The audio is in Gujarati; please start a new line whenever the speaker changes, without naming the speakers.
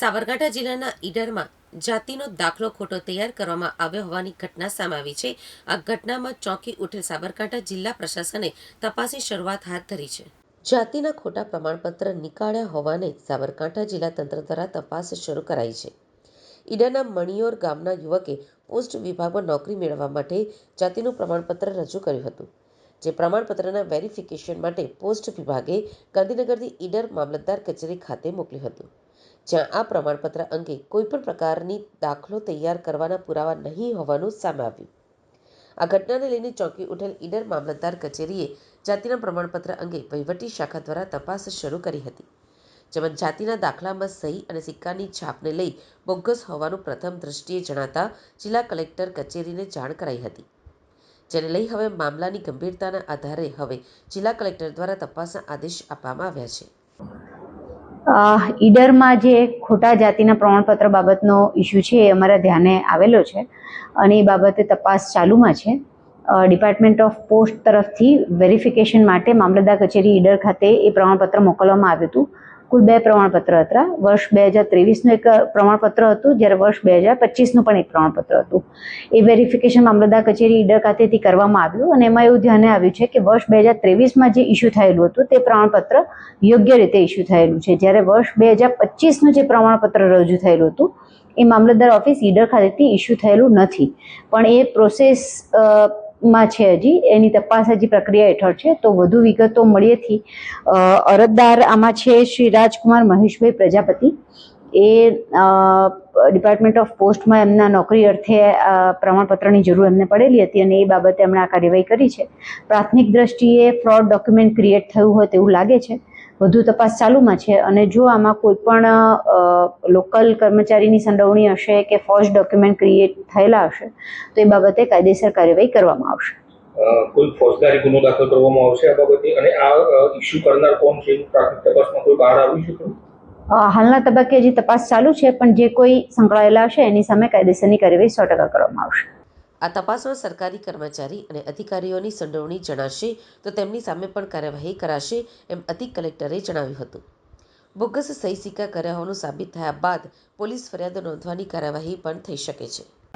સાબરકાંઠા જિલ્લાના ઈડરમાં જાતિનો દાખલો ખોટો તૈયાર કરવામાં આવ્યો હોવાની ઘટના સામે આવી છે. આ ઘટનામાં ચોંકી ઉઠેલ સાબરકાંઠા જિલ્લા પ્રશાસને તપાસની શરૂઆત હાથ ધરી છે. જાતિના ખોટા પ્રમાણપત્ર નીકાળ્યા હોવાને સાબરકાંઠા જિલ્લા તંત્ર દ્વારા તપાસ શરૂ કરાઈ છે. ઈડરના મણિયોર ગામના યુવકે પોસ્ટ વિભાગમાં નોકરી મેળવવા માટે જાતિનું પ્રમાણપત્ર રજૂ કર્યું હતું, જે પ્રમાણપત્રના વેરિફિકેશન માટે પોસ્ટ વિભાગે ગાંધીનગરથી ઈડર મામલતદાર કચેરી ખાતે મોકલ્યું હતું. જ્યાં આ પ્રમાણપત્ર અંગે કોઈપણ પ્રકારની દાખલો તૈયાર કરવાના પુરાવા નહીં હોવાનું સામે આવ્યું. આ ઘટનાને લઈને ચોંકી ઉઠેલ ઈડર મામલતદાર કચેરીએ જાતિના પ્રમાણપત્ર અંગે વહીવટી શાખા દ્વારા તપાસ શરૂ કરી હતી, જેમાં જાતિના દાખલામાં સહી અને સિક્કાની છાપને લઈ બોગસ હોવાનું પ્રથમ દ્રષ્ટિએ જણાતા જિલ્લા કલેક્ટર કચેરીને જાણ કરાઈ હતી. જેને લઈ હવે મામલાની ગંભીરતાના આધારે હવે જિલ્લા કલેક્ટર દ્વારા તપાસના આદેશ આપવામાં આવ્યા છે.
ઈડરમાં જે ખોટા જાતિના પ્રમાણપત્ર બાબતનો ઇસ્યુ છે એ અમારા ધ્યાને આવેલો છે અને એ બાબતે તપાસ ચાલુમાં છે. ડિપાર્ટમેન્ટ ઓફ પોસ્ટ તરફથી વેરિફિકેશન માટે મામલતદાર કચેરી ઈડર ખાતે એ પ્રમાણપત્ર મોકલવામાં આવ્યું હતું. કુલ બે પ્રમાણપત્ર હતા. વર્ષ બે હજાર ત્રેવીસનું એક પ્રમાણપત્ર હતું, જ્યારે વર્ષ બે હજાર પચીસનું પણ એક પ્રમાણપત્ર હતું. એ વેરિફિકેશન મામલતદાર કચેરી ઈડર ખાતેથી કરવામાં આવ્યું અને એમાં એવું ધ્યાને આવ્યું છે કે વર્ષ બે હજાર ત્રેવીસમાં જે ઇસ્યુ થયેલું હતું, તે પ્રમાણપત્ર યોગ્ય રીતે ઇસ્યુ થયેલું છે. જ્યારે વર્ષ બે હજાર પચીસનું જે પ્રમાણપત્ર રજૂ થયેલું હતું, એ મામલતદાર ઓફિસ ઈડર ખાતેથી ઇસ્યુ થયેલું નથી. પણ એ પ્રોસેસ માં છે હજી. એની તપાસ હજી પ્રક્રિયા હેઠળ છે. તો વધુ વિગતો મળીએથી અરજદાર આમાં છે શ્રી રાજકુમાર મહેશભાઈ પ્રજાપતિ. એ ડિપાર્ટમેન્ટ ઓફ પોસ્ટમાં એમના નોકરી અર્થે પ્રમાણપત્રની જરૂર એમને પડેલી હતી અને એ બાબતે એમણે આ કાર્યવાહી કરી છે. પ્રાથમિક દ્રષ્ટિએ ફ્રોડ ડોક્યુમેન્ટ ક્રિએટ થયું હોય તેવું લાગે છે. વધુ તપાસ ચાલુમાં છે અને જો આમાં કોઈ પણ લોકલ કર્મચારીની સંડોવણી હશે કે ફોજ ડોક્યુમેન્ટ ક્રિએટ થયેલા હશે, તો એ બાબતે કાયદેસર કાર્યવાહી કરવામાં આવશે.
કોઈ ફોજદારી ગુનો દાખલ કરવામાં આવશે આ બાબતે? અને આ ઇસ્યુ કરનાર કોણ છે? પ્રાથમિક તપાસમાં કોઈ બહાર આવ્યું છે
હાલના તબક્કે હજી તપાસ ચાલુ છે, પણ જે કોઈ સંકળાયેલા હશે એની સામે કાયદેસરની કાર્યવાહી સો ટકા કરવામાં આવશે.
આ તપાસમાં સરકારી કર્મચારી અને અધિકારીઓની સંડોવણી જણાશે, તો તેમની સામે પણ કાર્યવાહી કરાશે, એમ અધિક કલેક્ટરે જણાવ્યું હતું. બોગસ સહી સિક્કા કર્યા હોવાનું સાબિત થયા બાદ પોલીસ ફરિયાદ નોંધવાની કાર્યવાહી પણ થઈ શકે છે.